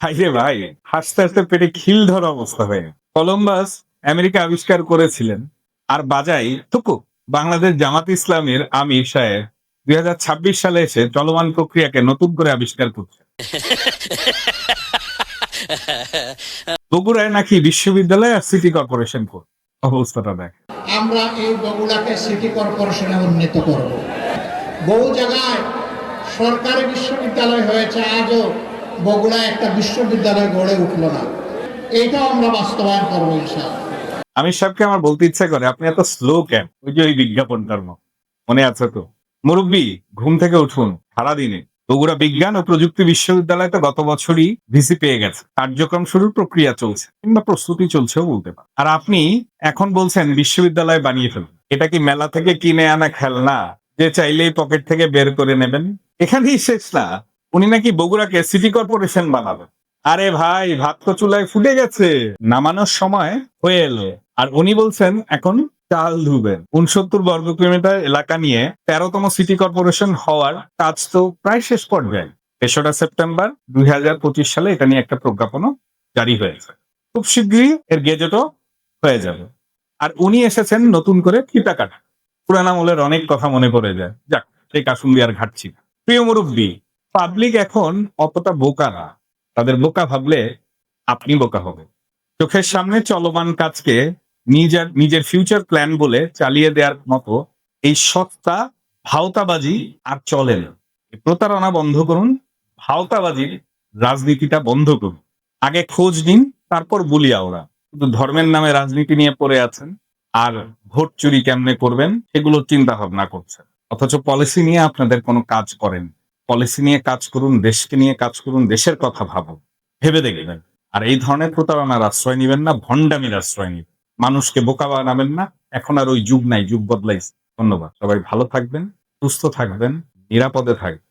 হাইরে ভাই হাসতে হাসতে পেটে খিল ধরা অবস্থা হয়ে কলম্বাস আমেরিকা আবিষ্কার করেছিলেন। আর বাজাই টুকু বাংলাদেশ জামাত ইসলামের আমির সাহেব দুই সালে এসে চলমান প্রক্রিয়াকে নতুন করে আবিষ্কার করছে বগুড়ায় নাকি বিশ্ববিদ্যালয় আর সিটি কর্পোরেশন অবস্থাটা দেখ। আমরা এই বগুড়াকে সিটি কর্পোরেশনে উন্নীত করব। বহু জায়গায় সরকারি বিশ্ববিদ্যালয় হয়েছে আজও বগুড়ায় একটা বিশ্ববিদ্যালয় গড়ে উঠল না। এইটাও আমরা বাস্তবায়ন করব আমির সাহেবকে আমার বলতে ইচ্ছা করে, আপনি এত স্লো কেন? ওই যে ওই বিজ্ঞাপনটার মতো মনে আছে তো? মুরব্বী, ঘুম থেকে উঠুন, সারাদিনে। বগুড়া বিজ্ঞান ও প্রযুক্তি বিশ্ববিদ্যালয় তো গত বছরই ভিসি পেয়ে গেছে। কার্যক্রম শুরুর প্রক্রিয়া চলছে, কিংবা প্রস্তুতি চলছেও বলতে পারেন। আর আপনি এখন বলছেন বিশ্ববিদ্যালয় বানিয়ে ফেলুন। এটা কি মেলা থেকে কিনে আনা খেলনা? যে চাইলেই পকেট থেকে বের করে নেবেন? এখানেই শেষ না। উনি নাকি বগুড়াকে সিটি কর্পোরেশন বানাবেন আরে ভাই, ভাত তো চুলায় ফুটে গেছে। নামানোর সময় হয়ে এলো। আর উনি বলছেন, এখন চাল ধুবেন। উনসত্তর বর্গ কিলোমিটার এলাকা নিয়ে তেরোতম সিটি কর্পোরেশন হওয়ার কাজ তো প্রায় শেষ পর্যায়ে। তেসরা সেপ্টেম্বর দুই হাজার পঁচিশ সালে এটা নিয়ে একটা প্রজ্ঞাপনও জারি হয়েছে। খুব শীঘ্রই এর গেজেটও হয়ে যাবে। আর উনি এসেছেন নতুন করে ফিতা কাটা পুরান আমলের অনেক কথা মনে পড়ে যায়। যাক সেই কাসুন্দি আর ঘাটছি। প্রিয় মুরব্বী পাবলিক এখন অতটা বোকা না। তাদের বোকা ভাবলে আপনি বোকা হবে চোখের সামনে চলমান কাজকে নিজের নিজের ফিউচার প্ল্যান বলে চালিয়ে দেওয়ার মতো এই সত্তা ভাওতাবাজি আর চলে না। প্রতারণা বন্ধ করুন, ভাওতাবাজির রাজনীতিটা বন্ধ করুন। আগে খোঁজ নিন, তারপর বলিয়া ওরা কিন্তু ধর্মের নামে রাজনীতি নিয়ে পড়ে আছেন আর ভোট চুরি কেমনে করবেন, সেগুলো চিন্তা ভাবনা করছেন। অথচ পলিসি নিয়ে আপনাদের কোনো কাজ করেন পলিসি নিয়ে কাজ করুন, দেশকে নিয়ে কাজ করুন, দেশের কথা ভাবুন। ভেবে দেখবেন। আর এই ধরনের প্রতারণার আশ্রয় নিবেন না, ভণ্ডামির আশ্রয় নিবেন। মানুষকে বোকা বানাবেন না। এখন আর ওই যুগ নাই, যুগ বদলাইছে। ধন্যবাদ। সবাই ভালো থাকবেন, সুস্থ থাকবেন, নিরাপদে থাকবেন।